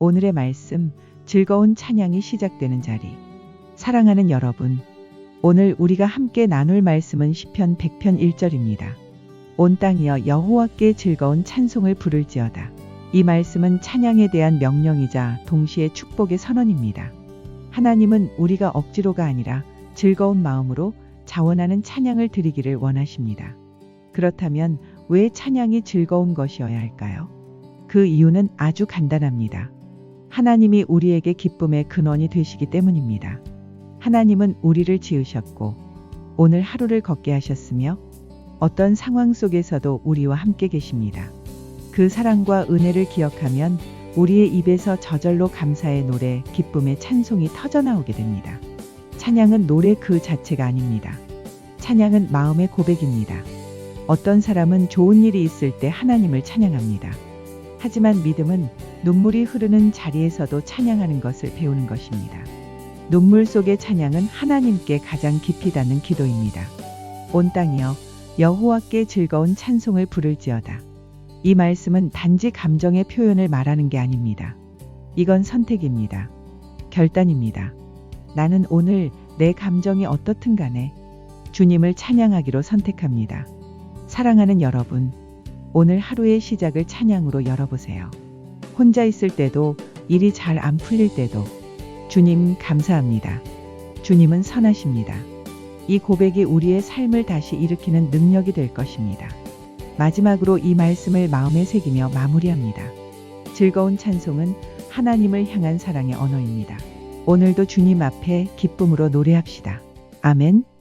오늘의 말씀, 즐거운 찬양이 시작되는 자리. 사랑하는 여러분, 오늘 우리가 함께 나눌 말씀은 시편 100편 1절입니다. 온 땅이여 여호와께 즐거운 찬송을 부를지어다. 이 말씀은 찬양에 대한 명령이자 동시에 축복의 선언입니다. 하나님은 우리가 억지로가 아니라 즐거운 마음으로 자원하는 찬양을 드리기를 원하십니다. 그렇다면 왜 찬양이 즐거운 것이어야 할까요? 그 이유는 아주 간단합니다. 하나님이 우리에게 기쁨의 근원이 되시기 때문입니다. 하나님은 우리를 지으셨고 오늘 하루를 걷게 하셨으며 어떤 상황 속에서도 우리와 함께 계십니다. 그 사랑과 은혜를 기억하면 우리의 입에서 저절로 감사의 노래, 기쁨의 찬송이 터져나오게 됩니다. 찬양은 노래 그 자체가 아닙니다. 찬양은 마음의 고백입니다. 어떤 사람은 좋은 일이 있을 때 하나님을 찬양합니다. 하지만 믿음은 눈물이 흐르는 자리에서도 찬양하는 것을 배우는 것입니다. 눈물 속의 찬양은 하나님께 가장 깊이 닿는 기도입니다. 온 땅이여 여호와께 즐거운 찬송을 부를지어다. 이 말씀은 단지 감정의 표현을 말하는 게 아닙니다. 이건 선택입니다. 결단입니다. 나는 오늘 내 감정이 어떻든 간에 주님을 찬양하기로 선택합니다. 사랑하는 여러분, 오늘 하루의 시작을 찬양으로 열어보세요. 혼자 있을 때도 일이 잘 안 풀릴 때도 주님 감사합니다. 주님은 선하십니다. 이 고백이 우리의 삶을 다시 일으키는 능력이 될 것입니다. 마지막으로 이 말씀을 마음에 새기며 마무리합니다. 즐거운 찬송은 하나님을 향한 사랑의 언어입니다. 오늘도 주님 앞에 기쁨으로 노래합시다. 아멘.